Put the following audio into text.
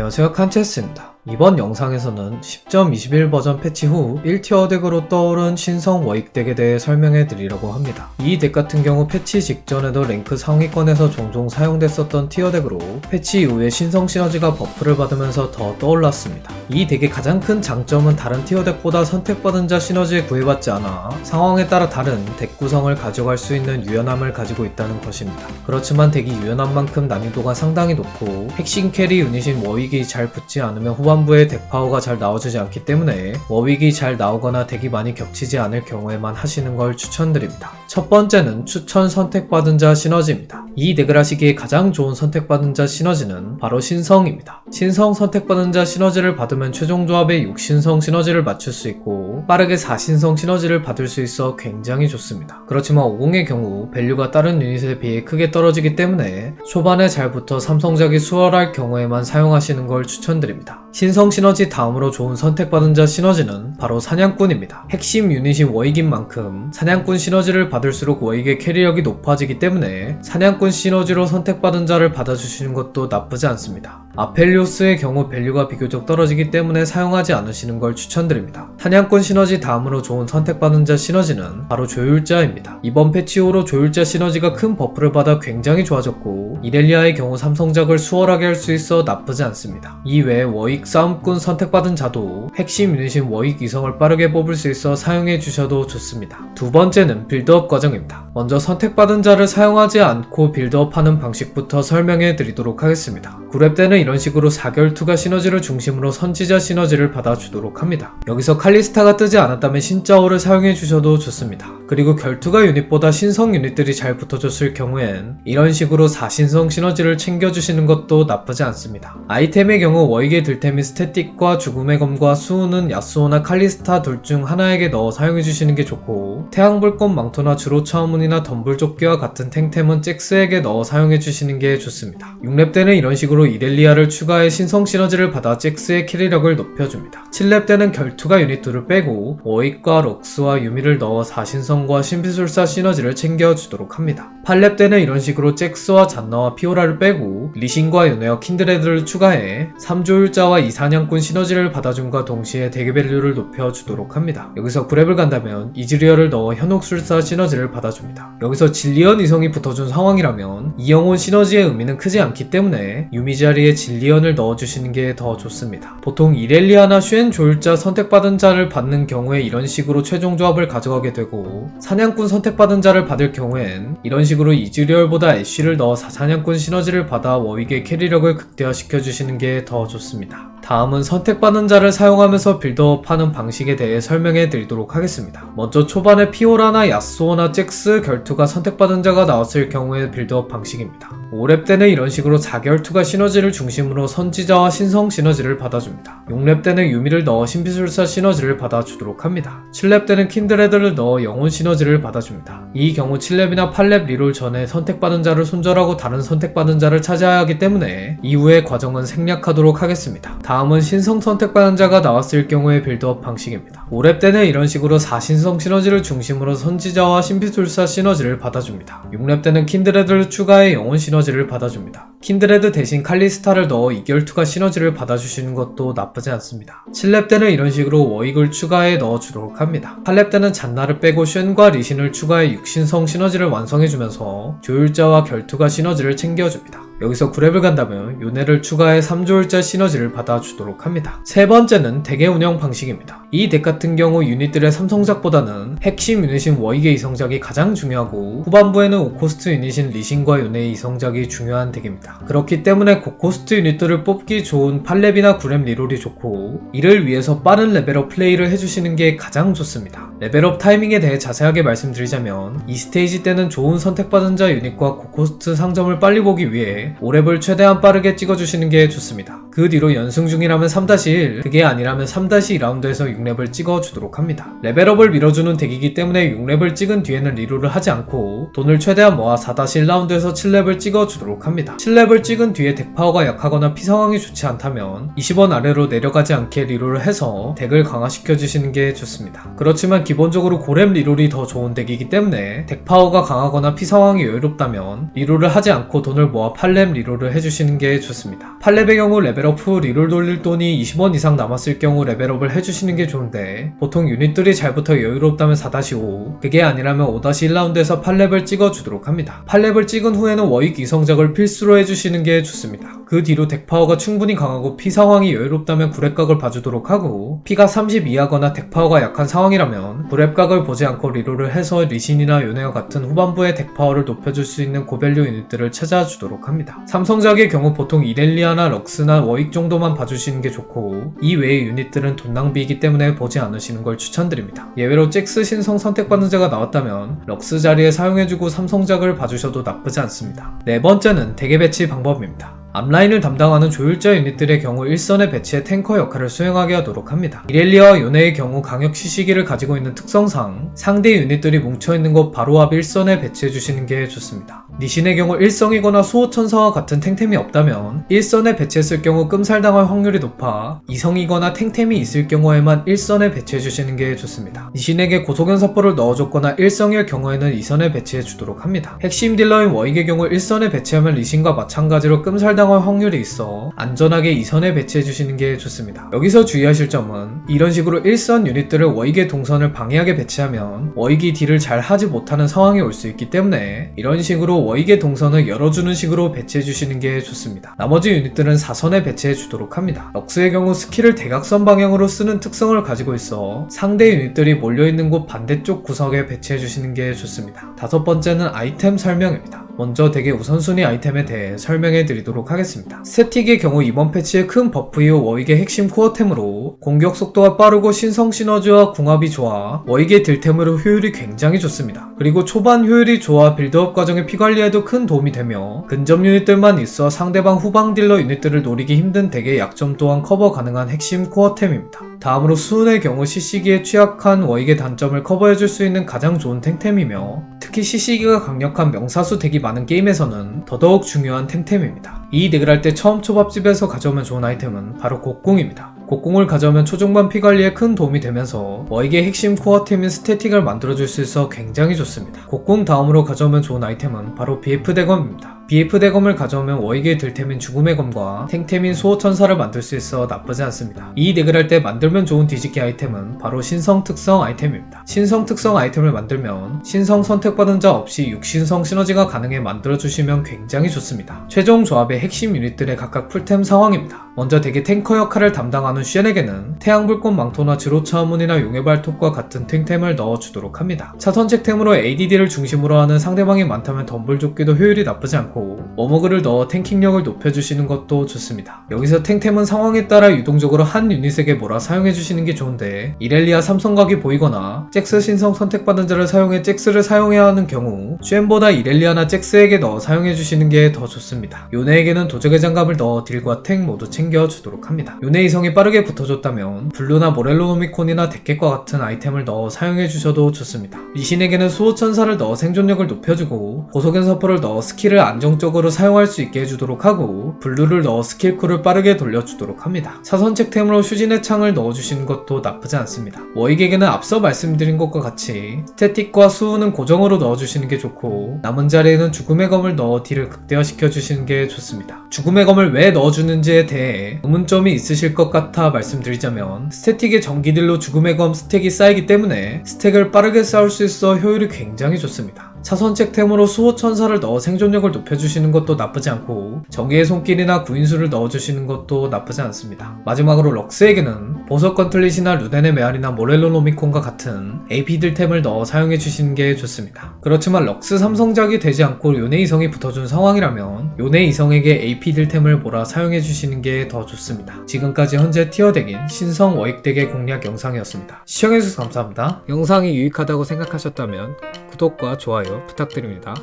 안녕하세요 칸체스입니다. 이번 영상에서는 10.21 버전 패치 후 1티어 덱으로 떠오른 신성 워익 덱에 대해 설명해 드리려고 합니다. 이 덱 같은 경우 패치 직전에도 랭크 상위권에서 종종 사용됐었던 티어 덱으로 패치 이후에 신성 시너지가 버프를 받으면서 더 떠올랐습니다. 이 덱의 가장 큰 장점은 다른 티어 덱보다 선택받은 자 시너지에 구애받지 않아 상황에 따라 다른 덱 구성을 가져갈 수 있는 유연함을 가지고 있다는 것입니다. 그렇지만 덱이 유연한 만큼 난이도가 상당히 높고 핵심 캐리 유닛인 워윅이 잘 붙지 않으면 후반 부에 덱 파워가 잘 나와주지 않기 때문에 워윅이 잘 나오거나 덱이 많이 겹치지 않을 경우에만 하시는 걸 추천드립니다. 첫 번째는 추천 선택받은 자 시너지입니다. 이 덱을 하시기에 가장 좋은 선택받은 자 시너지는 바로 신성입니다. 신성 선택받은 자 시너지를 받으면 최종 조합에 6신성 시너지를 맞출 수 있고 빠르게 4신성 시너지를 받을 수 있어 굉장히 좋습니다. 그렇지만 50의 경우 밸류가 다른 유닛에 비해 크게 떨어지기 때문에 초반에 잘 붙어 삼성작이 수월할 경우에만 사용하시는 걸 추천드립니다. 신성 시너지 다음으로 좋은 선택받은 자 시너지는 바로 사냥꾼입니다. 핵심 유닛이 워익인 만큼 사냥꾼 시너지를 받을수록 워익의 캐리력이 높아지기 때문에 사냥꾼 시너지로 선택받은 자를 받아주시는 것도 나쁘지 않습니다. 아펠리오스의 경우 밸류가 비교적 떨어지기 때문에 사용하지 않으시는 걸 추천드립니다. 사냥꾼 시너지 다음으로 좋은 선택받은 자 시너지는 바로 조율자입니다. 이번 패치 후로 조율자 시너지가 큰 버프를 받아 굉장히 좋아졌고 이렐리아의 경우 삼성작을 수월하게 할 수 있어 나쁘지 않습니다. 이외에 워익 싸움꾼 선택받은 자도 핵심 유닛인 워익 이성을 빠르게 뽑을 수 있어 사용해 주셔도 좋습니다. 두 번째는 빌드업 과정입니다. 먼저 선택받은 자를 사용하지 않고 빌드업하는 방식부터 설명해 드리도록 하겠습니다. 구랩 때는 이런 식으로 4결 투가 시너지를 중심으로 선지자 시너지를 받아주도록 합니다. 여기서 칼리스타가 뜨지 않았다면 신짜오를 사용해 주셔도 좋습니다. 그리고 결투가 유닛보다 신성 유닛들이 잘 붙어줬을 경우엔 이런 식으로 4신성 시너지를 챙겨주시는 것도 나쁘지 않습니다. 아이템의 경우 워익의 들템인 스태틱과 죽음의 검과 수호는 야스오나 칼리스타 둘 중 하나에게 넣어 사용해 주시는 게 좋고 태양불꽃 망토나 주로 차 원문이나 덤불조끼와 같은 탱템은 잭스에게 넣어 사용해주시는 게 좋습니다. 6렙 때는 이런 식으로 이렐리아를 추가해 신성 시너지를 받아 잭스의 캐리력을 높여줍니다. 7렙 때는 결투가 유닛 둘을 빼고 워익과 럭스와 유미를 넣어 4신성과 신비술사 시너지를 챙겨주도록 합니다. 8렙 때는 이런 식으로 잭스와 잔나와 피오라를 빼고 리신과 요네와 킨드레드를 추가해 3조율자와 이사냥꾼 시너지를 받아줌과 동시에 대개밸류를 높여주도록 합니다. 여기서 9렙을 간다면 이즈리얼을 넣어 현혹술사 시너지를 받아줍니다. 여기서 진리언 이성이 붙어준 상황이라면 이영혼 시너지의 의미는 크지 않기 때문에 유미 자리에 진리언을 넣어주시는 게 더 좋습니다. 보통 이렐리아나 슈엔 조율자 선택받은 자를 받는 경우에 이런 식으로 최종 조합을 가져가게 되고 사냥꾼 선택받은 자를 받을 경우엔 이런 식으로 이즈리얼보다 애쉬를 넣어 사냥꾼 시너지를 받아 워윅의 캐리력을 극대화시켜 주시는 게 더 좋습니다. 다음은 선택받은 자를 사용하면서 빌드업하는 방식에 대해 설명해 드리도록 하겠습니다. 먼저 초반에 피오라나 야스오나 잭스 결투가 선택받은 자가 나왔을 경우의 빌드업 방식입니다. 5렙 때는 이런 식으로 4결투가 시너지를 중심으로 선지자와 신성 시너지를 받아줍니다. 6렙 때는 유미를 넣어 신비술사 시너지를 받아주도록 합니다. 7렙 때는 킨드레드를 넣어 영혼 시너지를 받아줍니다. 이 경우 7렙이나 8렙 리롤 전에 선택받은 자를 손절하고 다른 선택받은 자를 찾아야 하기 때문에 이후의 과정은 생략하도록 하겠습니다. 다음은 신성 선택받은 자가 나왔을 경우의 빌드업 방식입니다. 5렙 때는 이런 식으로 4신성 시너지를 중심으로 선지자와 신비술사 시너지를 받아줍니다. 6렙 때는 킨드레드를 추가해 영혼 시너지를 받아줍니다. 킨드레드 대신 칼리스타를 넣어 2결투가 시너지를 받아주시는 것도 나쁘지 않습니다. 7렙 때는 이런 식으로 워익을 추가해 넣어주도록 합니다. 8렙 때는 잔나를 빼고 쉔과 리신을 추가해 육신성 시너지를 완성해주면서 조율자와 결투가 시너지를 챙겨줍니다. 여기서 9렙을 간다면 요네를 추가해 3조율자 시너지를 받아주도록 합니다. 세 번째는 덱의 운영 방식입니다. 이덱 같은 경우 유닛들의 삼성작보다는 핵심 유닛인 워익의 이성작이 가장 중요하고 후반부에는 5코스트 유닛인 리신과 요네의 이성작이 중요한 덱입니다. 그렇기 때문에 고코스트 유닛들을 뽑기 좋은 8렙이나 9렙 리롤이 좋고 이를 위해서 빠른 레벨업 플레이를 해주시는 게 가장 좋습니다. 레벨업 타이밍에 대해 자세하게 말씀드리자면 이 스테이지 때는 좋은 선택받은 자 유닛과 고코스트 상점을 빨리 보기 위해 5렙을 최대한 빠르게 찍어주시는 게 좋습니다. 그 뒤로 연승 중이라면 3-1, 그게 아니라면 3-2라운드에서 6렙을 찍어주도록 합니다. 레벨업을 밀어주는 덱이기 때문에 6렙을 찍은 뒤에는 리롤을 하지 않고 돈을 최대한 모아 4-1라운드에서 7렙을 찍어주도록 합니다. 7렙을 찍은 뒤에 덱 파워가 약하거나 피 상황이 좋지 않다면 20원 아래로 내려가지 않게 리롤을 해서 덱을 강화시켜 주시는 게 좋습니다. 그렇지만 기본적으로 고렙 리롤이 더 좋은 덱이기 때문에 덱 파워가 강하거나 피 상황이 여유롭다면 리롤을 하지 않고 돈을 모아 8렙 리롤을 해주시는 게 좋습니다. 8렙의 경우 레벨업 후 리롤 돌릴 돈이 20원 이상 남았을 경우 레벨업을 해주시는 게 좋은데 보통 유닛들이 잘 붙어 여유롭다면 4-5 그게 아니라면 5-1라운드에서 8렙을 찍어주도록 합니다. 8렙을 찍은 후에는 워익 이성작을 필수로 해주시는 게 좋습니다. 그 뒤로 덱 파워가 충분히 강하고 피 상황이 여유롭다면 9렙각을 봐주도록 하고 피가 30 이하거나 덱 파워가 약한 상황이라면 9렙각을 보지 않고 리롤을 해서 리신이나 요네와 같은 후반부의 덱 파워를 높여줄 수 있는 고밸류 유닛들을 찾아주도록 합니다. 삼성작의 경우 보통 이렐리아나 럭스나 워익 정도만 봐주시는 게 좋고 이 외의 유닛들은 돈 낭비이기 때문에 보지 않으시는 걸 추천드립니다. 예외로 잭스 신성 선택받는 자가 나왔다면 럭스 자리에 사용해주고 삼성작을 봐주셔도 나쁘지 않습니다. 네 번째는 대개 배치 방법입니다. 앞라인을 담당하는 조율자 유닛들의 경우 일선의 배치에 탱커 역할을 수행하게 하도록 합니다. 이렐리아와 요네의 경우 강력 시 시기를 가지고 있는 특성상 상대 유닛들이 뭉쳐있는 곳 바로 앞 일선에 배치해 주시는 게 좋습니다. 니신의 경우 일성이거나 수호천사와 같은 탱템이 없다면 일선에 배치했을 경우 끔살당할 확률이 높아 이성이거나 탱템이 있을 경우에만 일선에 배치해주시는 게 좋습니다. 니신에게 고소견사포를 넣어줬거나 일성일 경우에는 이선에 배치해주도록 합니다. 핵심 딜러인 워익의 경우 일선에 배치하면 리신과 마찬가지로 끔살당할 확률이 있어 안전하게 이선에 배치해주시는 게 좋습니다. 여기서 주의하실 점은 이런 식으로 일선 유닛들을 워익의 동선을 방해하게 배치하면 워익이 딜을 잘 하지 못하는 상황이 올 수 있기 때문에 이런 식으로 워익의 동선을 열어주는 식으로 배치해 주시는 게 좋습니다. 나머지 유닛들은 사선에 배치해 주도록 합니다. 럭스의 경우 스킬을 대각선 방향으로 쓰는 특성을 가지고 있어 상대 유닛들이 몰려있는 곳 반대쪽 구석에 배치해 주시는 게 좋습니다. 다섯 번째는 아이템 설명입니다. 먼저 덱의 우선순위 아이템에 대해 설명해 드리도록 하겠습니다. 스태틱의 경우 이번 패치의 큰 버프 이후 워익의 핵심 코어템으로 공격 속도가 빠르고 신성 시너지와 궁합이 좋아 워익의 딜템으로 효율이 굉장히 좋습니다. 그리고 초반 효율이 좋아 빌드업 과정의 피관리에도 큰 도움이 되며 근접 유닛들만 있어 상대방 후방 딜러 유닛들을 노리기 힘든 덱의 약점 또한 커버 가능한 핵심 코어템입니다. 다음으로 수은의 경우 CC기에 취약한 워익의 단점을 커버해줄 수 있는 가장 좋은 탱템이며 특히 CC기가 강력한 명사수 덱이 많은 게임에서는 더더욱 중요한 탱템입니다. 이 덱을 할 때 처음 초밥집에서 가져오면 좋은 아이템은 바로 곡궁입니다. 곡궁을 가져오면 초중반 피 관리에 큰 도움이 되면서 워익의 핵심 코어템인 스태틱을 만들어줄 수 있어 굉장히 좋습니다. 곡궁 다음으로 가져오면 좋은 아이템은 바로 BF 대검입니다. BF 대검을 가져오면 워익의 들템인 죽음의 검과 탱템인 수호천사를 만들 수 있어 나쁘지 않습니다. 이 덱을 할 때 만들면 좋은 뒤집기 아이템은 바로 신성 특성 아이템입니다. 신성 특성 아이템을 만들면 신성 선택받은 자 없이 육신성 시너지가 가능해 만들어주시면 굉장히 좋습니다. 최종 조합의 핵심 유닛들의 각각 풀템 상황입니다. 먼저 덱의 탱커 역할을 담당하는 쉔에게는 태양불꽃 망토나 지로차 문이나 용의 발톱과 같은 탱템을 넣어주도록 합니다. 차선책템으로 ADD를 중심으로 하는 상대방이 많다면 덤불조끼도 효율이 나쁘지 않고 워머그를 넣어 탱킹력을 높여주시는 것도 좋습니다. 여기서 탱템은 상황에 따라 유동적으로 한 유닛에게 몰아 사용해주시는 게 좋은데 이렐리아 삼성각이 보이거나 잭스 신성 선택받은 자를 사용해 잭스를 사용해야 하는 경우 쉔보다 이렐리아나 잭스에게 넣어 사용해주시는 게 더 좋습니다. 요네에게는 도적의 장갑을 넣어 딜과 탱 모두 챙겨주도록 합니다. 요네 이성이 빠르게 붙어줬다면 블루나 모렐로노미콘이나 데켓과 같은 아이템을 넣어 사용해주셔도 좋습니다. 리신에게는 수호천사를 넣어 생존력을 높여주고 고속연 서포를 넣어 스킬을 안정 적으로 사용할 수 있게 해주도록 하고 블루를 넣어 스킬쿨을 빠르게 돌려주도록 합니다. 사선책템으로 슈진의 창을 넣어주시는 것도 나쁘지 않습니다. 워익에게는 앞서 말씀드린 것과 같이 스태틱과 수우는 고정으로 넣어주시는 게 좋고 남은 자리에는 죽음의 검을 넣어 딜을 극대화시켜 주시는 게 좋습니다. 죽음의 검을 왜 넣어주는지에 대해 의문점이 있으실 것 같아 말씀드리자면 스태틱의 전기딜로 죽음의 검 스택이 쌓이기 때문에 스택을 빠르게 쌓을 수 있어 효율이 굉장히 좋습니다. 차선책템으로 수호천사를 넣어 생존력을 높여주시는 것도 나쁘지 않고 정의의 손길이나 구인수를 넣어주시는 것도 나쁘지 않습니다. 마지막으로 럭스에게는 보석 건틀릿이나 루덴의 메아리나 모렐로노미콘과 같은 AP들템을 넣어 사용해주시는 게 좋습니다. 그렇지만 럭스 삼성작이 되지 않고 요네 이성이 붙어준 상황이라면 요네 이성에게 AP들템을 몰아 사용해주시는 게 더 좋습니다. 지금까지 현재 티어덱인 신성 워익덱의 공략 영상이었습니다. 시청해주셔서 감사합니다. 영상이 유익하다고 생각하셨다면 구독과 부탁드립니다.